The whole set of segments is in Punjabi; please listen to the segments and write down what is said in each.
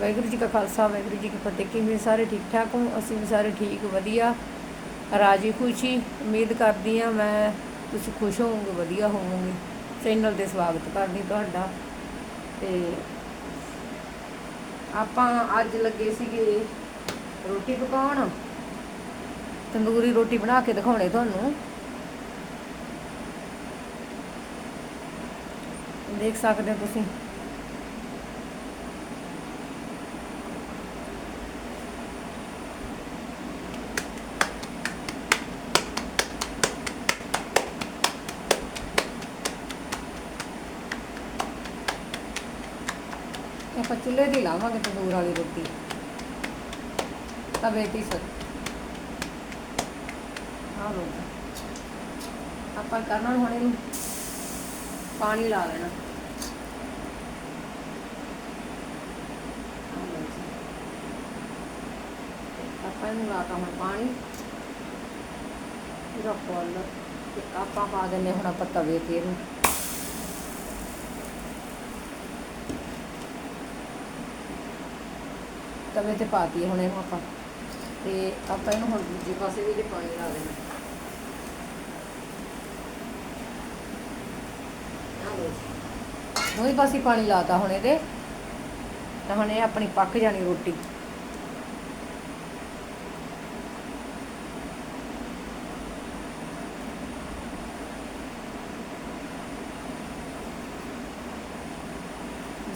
ਵਾਹਿਗੁਰੂ ਜੀ ਕਾ ਖਾਲਸਾ, ਵਾਹਿਗੁਰੂ ਜੀ ਕੀ ਫਤਿਹ। ਕਿਵੇਂ ਸਾਰੇ ਠੀਕ ਠਾਕ ਹੋ? ਅਸੀਂ ਵੀ ਸਾਰੇ ਠੀਕ, ਵਧੀਆ। ਰਾਜੀ ਖੁਸ਼ੀ। ਉਮੀਦ ਕਰਦੀ ਆ ਮੈਂ ਤੁਸੀਂ ਖੁਸ਼ ਹੋਵੋਗੇ, ਵਧੀਆ ਹੋਵੋਗੇ। ਚੈਨਲ ਤੇ ਸਵਾਗਤ ਕਰਦੀ ਤੁਹਾਡਾ। ਤੇ ਆਪਾਂ ਅੱਜ ਲੱਗੇ ਸੀਗੇ ਰੋਟੀ ਪਕਾਉਣ। ਤੰਦੂਰੀ ਰੋਟੀ ਬਣਾ ਕੇ ਦਿਖਾਉਣੇ ਤੁਹਾਨੂੰ। ਦੇਖ ਸਕਦੇ ਹੋ ਤੁਸੀਂ। ਆਪਾਂ ਚੁੱਲ੍ਹੇ ਦੀ ਲਾਵਾਂਗੇ ਤੰਦੂਰ ਵਾਲੀ ਰੋਟੀ। ਤਵੇ ਤੇ ਸਰ। ਆ ਲੋ ਆਪਾਂ ਕਰਨਾ ਹੁਣ ਇਹਨੂੰ ਪਾਣੀ ਲਾ ਲੈਣਾ। ਆਪਾਂ ਇਹਨੂੰ ਲਾਤਾ ਹੁਣ ਪਾਣੀ। ਪੂਰਾ ਫੁੱਲ ਤੇ ਆਪਾਂ ਪਾ ਦਿੰਨੇ ਹੁਣ ਆਪਾਂ ਤਵੇ ਤੇ ਇਹਨੂੰ। ਤਵੇ ਤੇ ਪਾਤੀ ਹੁਣ ਇਹਨੂੰ ਆਪਾਂ। ਤੇ ਆਪਾਂ ਇਹਨੂੰ ਹੁਣ ਦੂਜੇ ਪਾਸੇ ਵੀ ਜੇ ਪਾਣੀ ਲਾ ਦੇਣਾ। ਆਹ ਪਾਸੇ ਪਾਣੀ ਲਾਤਾ ਹੁਣ ਇਹਦੇ। ਤਾਂ ਹੁਣ ਇਹ ਆਪਣੀ ਪੱਕ ਜਾਣੀ ਰੋਟੀ।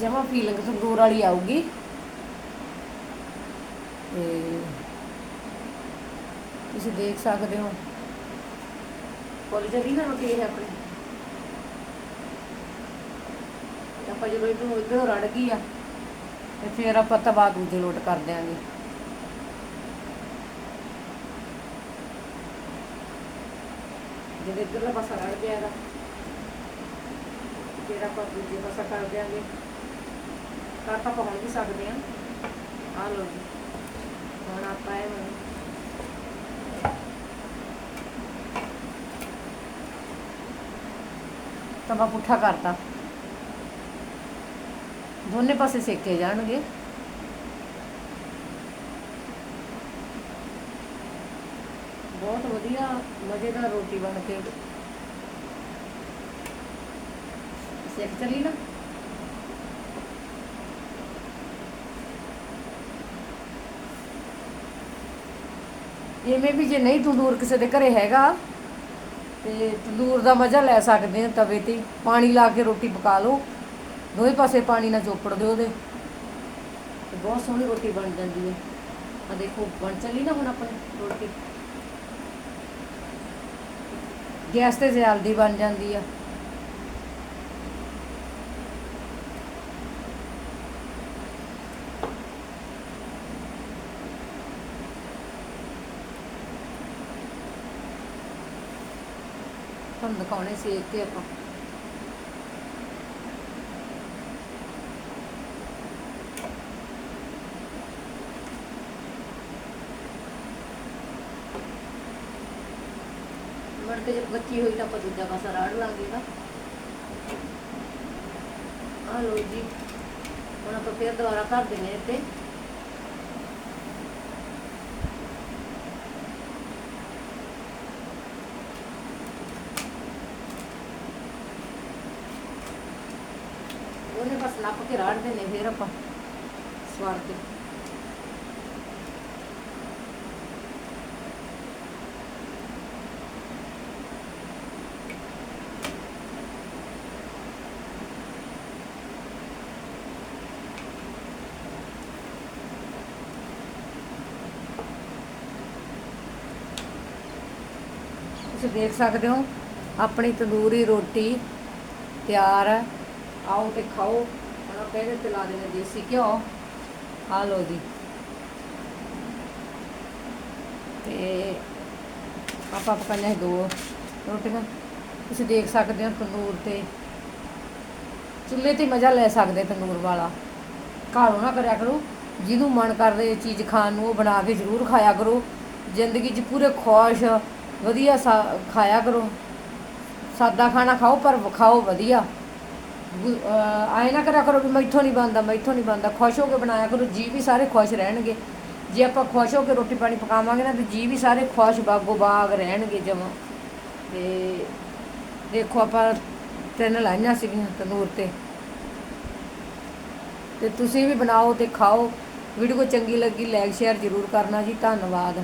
ਜਮਾ ਫੀਲਿੰਗ ਸੰਗੂਰ ਵਾਲੀ ਆਊਗੀ। ਤੇ ਤੁਸੀਂ ਦੇਖ ਸਕਦੇ ਹੋ। ਕੋਲ ਜਦੀ ਨਾ ਰੋਟੀ ਇਹ ਆਪਣੀ। ਆਪਾਂ ਜਦੋਂ ਇਹਨੂੰ ਇੱਧਰੋਂ ਰੜ ਗਈ ਆ, ਤੇ ਫਿਰ ਆਪਾਂ ਤਵਾ ਦੂਜੇ ਲੋਟ ਕਰ ਦਿਆਂਗੇ। ਜਦੋਂ ਇੱਧਰਲਾ ਪਾਸਾ ਰੜ ਗਿਆ ਇਹਦਾ, ਫਿਰ ਆਪਾਂ ਦੂਜੇ ਪਾਸਾ ਕਰ ਦਿਆਂਗੇ। ਕਰ ਤਾਂ ਪਹੁੰਚ ਵੀ ਸਕਦੇ ਆ ਆ ਲਓ ਜੀ। ਹੁਣ ਆਪਾਂ ਇਹ ਤਵਾ ਪੁੱਠਾ ਕਰਤਾ। ਦੋਨੇ ਪਾਸੇ ਸੇਕੇ ਜਾਣਗੇ। ਬਹੁਤ ਵਧੀਆ, ਮਜ਼ੇਦਾਰ ਰੋਟੀ ਬਣ ਕੇ। ਸਿੱਖ ਚਲੀ ਨਾ। ਇਵੇਂ ਵੀ ਜੇ ਨਹੀਂ ਤੰਦੂਰ ਕਿਸੇ ਦੇ ਘਰੇ ਹੈਗਾ, ਤੇ ਤੰਦੂਰ ਦਾ ਮਜ਼ਾ ਲੈ ਸਕਦੇ ਆ ਤਵੇ ਤੇ, ਪਾਣੀ ਲਾ ਕੇ ਰੋਟੀ ਪਕਾ ਲਓ। ਦੋਵੇਂ ਪਾਸੇ ਪਾਣੀ ਨਾਲ ਚੋਪੜ ਦਿਓ ਉਹਦੇ। ਤੇ ਬਹੁਤ ਸੋਹਣੀ ਰੋਟੀ ਬਣ ਜਾਂਦੀ ਹੈ। ਆ ਦੇਖੋ, ਬਣ ਚੱਲੀ ਨਾ ਹੁਣ ਆਪਣੀ ਰੋਟੀ। ਗੈਸ ਤੇ ਜਲਦੀ ਬਣ ਜਾਂਦੀ ਆ। ਤੁਹਾਨੂੰ ਦਿਖਾਉਣੇ ਸੇਕ ਕੇ ਆਪਾਂ। ਮੜ ਕੇ ਜੇ ਬੱਚੀ ਹੋਈ ਤਾਂ ਆਪਾਂ ਦੂਜਾ ਪਾਸਾ ਰਾੜ ਲਾਂਗੇ ਨਾ। ਆ ਲੋ ਜੀ, ਹੁਣ ਆਪਾਂ ਫਿਰ ਦੁਬਾਰਾ ਧਰ ਦਿੰਨੇ ਇੱਥੇ। ਉਹਨੇ ਬਸ ਨੱਪ ਕੇ ਰਾੜ ਦੇਣੇ ਫਿਰ ਆਪਾਂ ਸਵਾਰ ਕੇ। ਤੁਸੀਂ ਦੇਖ ਸਕਦੇ ਹੋ, ਆਪਣੀ ਤੰਦੂਰੀ ਰੋਟੀ ਤਿਆਰ ਹੈ। ਆਓ ਤੇ ਖਾਓ। ਹੁਣ ਆਪਾਂ ਇਹਦੇ ਤੇ ਲਾ ਦੇਣਾ ਦੇਸੀ ਘਿਓ। ਆ ਲਓ ਜੀ। ਤੇ ਆਪਾਂ ਪਕਾਈਆਂ ਸੀ ਦੋ ਰੋਟੀਆਂ। ਤੁਸੀਂ ਦੇਖ ਸਕਦੇ ਹੋ ਤੰਦੂਰ ਤੇ। ਚੁੱਲ੍ਹੇ ਤੇ ਮਜ਼ਾ ਲੈ ਸਕਦੇ ਤੰਦੂਰ ਵਾਲਾ। ਘਾਲੋ ਨਾ ਕਰਿਆ ਕਰੋ। ਜਿਹਨੂੰ ਮਨ ਕਰਦੇ ਚੀਜ਼ ਖਾਣ ਨੂੰ, ਉਹ ਬਣਾ ਕੇ ਜ਼ਰੂਰ ਖਾਇਆ ਕਰੋ। ਜ਼ਿੰਦਗੀ 'ਚ ਪੂਰੇ ਖੁਸ਼ ਵਧੀਆ ਸਾ- ਖਾਇਆ ਕਰੋ। ਸਾਦਾ ਖਾਣਾ ਖਾਓ, ਪਰ ਖਾਓ ਵਧੀਆ। ਆਏ ਨਾ ਕਰਿਆ ਕਰੋ ਵੀ ਮੈਥੋਂ ਨਹੀਂ ਬਣਦਾ, ਮੈਥੋਂ ਨਹੀਂ ਬਣਦਾ। ਖੁਸ਼ ਹੋ ਕੇ ਬਣਾਇਆ ਕਰੋ, ਜੀ ਵੀ ਸਾਰੇ ਖੁਸ਼ ਰਹਿਣਗੇ। ਜੇ ਆਪਾਂ ਖੁਸ਼ ਹੋ ਕੇ ਰੋਟੀ ਪਾਣੀ ਪਕਾਵਾਂਗੇ ਨਾ, ਤੇ ਜੀ ਵੀ ਸਾਰੇ ਖੁਸ਼ ਬਾਗੋ ਬਾਗ ਰਹਿਣਗੇ ਜਮਾਂ। ਤੇ ਦੇਖੋ ਆਪਾਂ ਤਿੰਨ ਲਾਈਆਂ ਸੀਗੀਆਂ ਤੰਦੂਰ ਤੇ। ਤੇ ਤੁਸੀਂ ਵੀ ਬਣਾਓ ਤੇ ਖਾਓ। ਵੀਡੀਓ ਚੰਗੀ ਲੱਗੀ ਲਾਈਕ ਸ਼ੇਅਰ ਜ਼ਰੂਰ ਕਰਨਾ ਜੀ। ਧੰਨਵਾਦ।